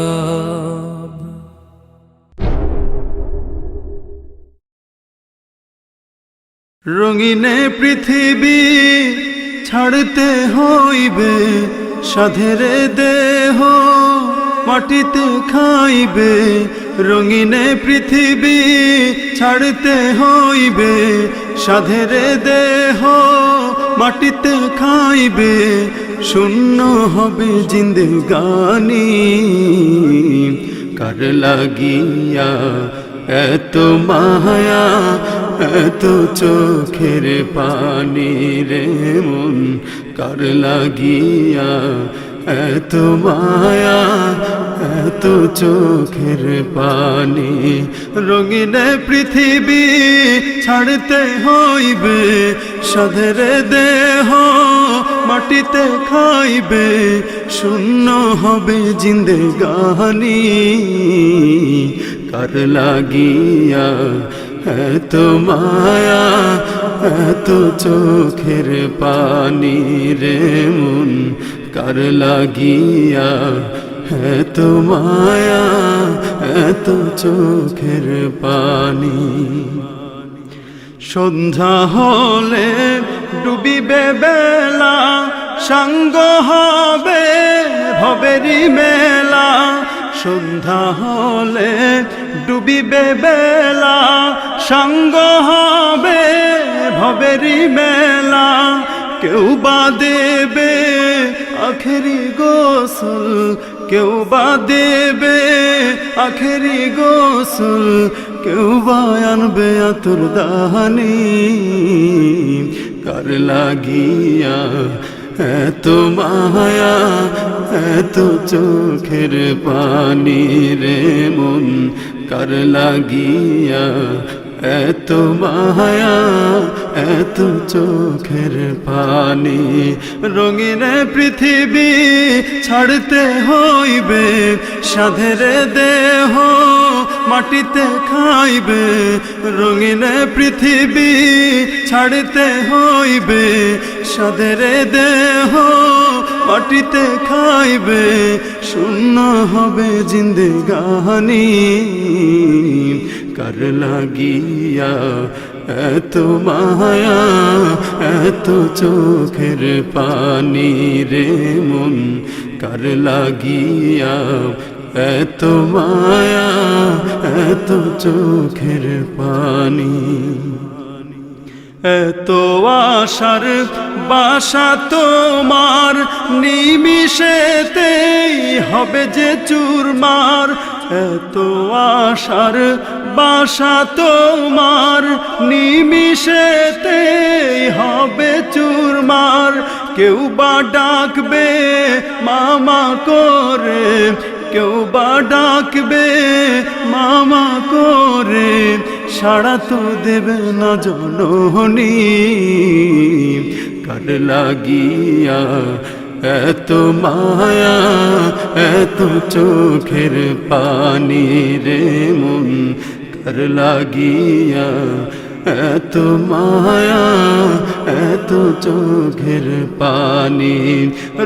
কালরাব রঙিনে পৃথিবী ছাড়তে হইবে সাধেরে দেহ মাটিতে খাইবে রঙিনে পৃথিবী ছাড়তে হইবে, সাধেরে দেহ মাটিতে খাইবে, শূন্য হবে জিন্দেগানি কার লাগিয়া এত মায়া, এত চোখের পানি রে মন? কার লাগিয়া এত মায়া এত চোখের পানি। রঙিন পৃথিবী ছাড়তে হইবে, সাধের দেহ মাটিতে খাইবে, শূন্য হবে জিন্দেগানি কার লাগিয়া এত মায়া, এত চোখের পানি রে মন, কার লাগিয়া এত মায়া এত চোখের পানি। সন্ধ্যা হলে ডুবিবে বেলা, সাঙ্গ হবে ভবেরি মেলা। সন্ধ্যা হলে ডুবিবে বেলা, সাঙ্গ হবে ভবেরি মেলা। কেউ বা দেবে আখেরি গোসল কেউ বা দেবে আখেরি গোসল, কেউ বা আনবে আতুর দাহানি। কার লাগিয়া এত মায়া, এত চোখের পানি রে মন। কার লাগিয়া এত মায়া এত চোখের পানি। রঙিন পৃথিবী ছাড়তে হইবে, সাধের দেহ মাটিতে খাইবে। রঙিন পৃথিবী ছাড়তে হইবে, সাধের দেহ মাটিতে খাইবে। শূন্য হবে জিন্দেগানি। কার লাগিয়া এত মায়া এত চোখের পানি রে মন কার লাগিয়া এত মায়া এত চোখের পানি এত আশার বাসা তোমার নিমিশেতেই হবে যে চুরমার। এত আশার বাসা তোমার নিমিশেতেই হবে চুরমার। কেউ বা ডাকবে, মামা করে। কেউ বা ডাকবে, মামা করে। সাড়া তো দেবে না জননী। কার লাগিয়া এত মায়া এত চোখের পানি রে মন কার লাগিয়া। এত মায়া এত চোখের পানি,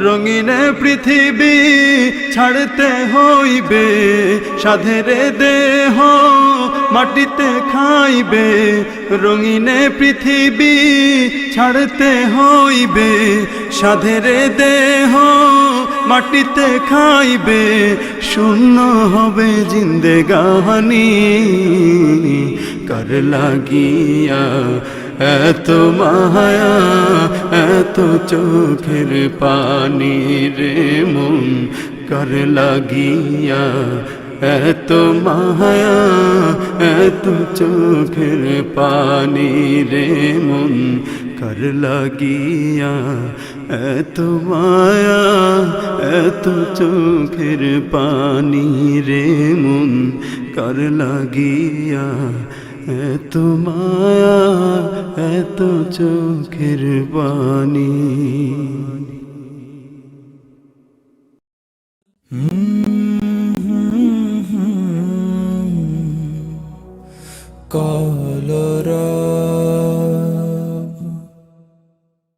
রঙিন পৃথিবী ছাড়তে হইবে সাধের দেহ। মাটিতে খাইবে, রঙিন পৃথিবী ছাড়তে হইবে। সাধের দেহ মাটিতে খাইবে, শূন্য হবে জিন্দেগানি কার লাগিয়া এত মায়া, এত চোখের পানি রে মন, কর লাগিয়া এত মায়া এত চোখের পানি রে মন কার লাগিয়া। এত মায়া এত চোখের পানি রে মন কার লাগিয়া। এত মায়া এত চোখের পানি। কলরা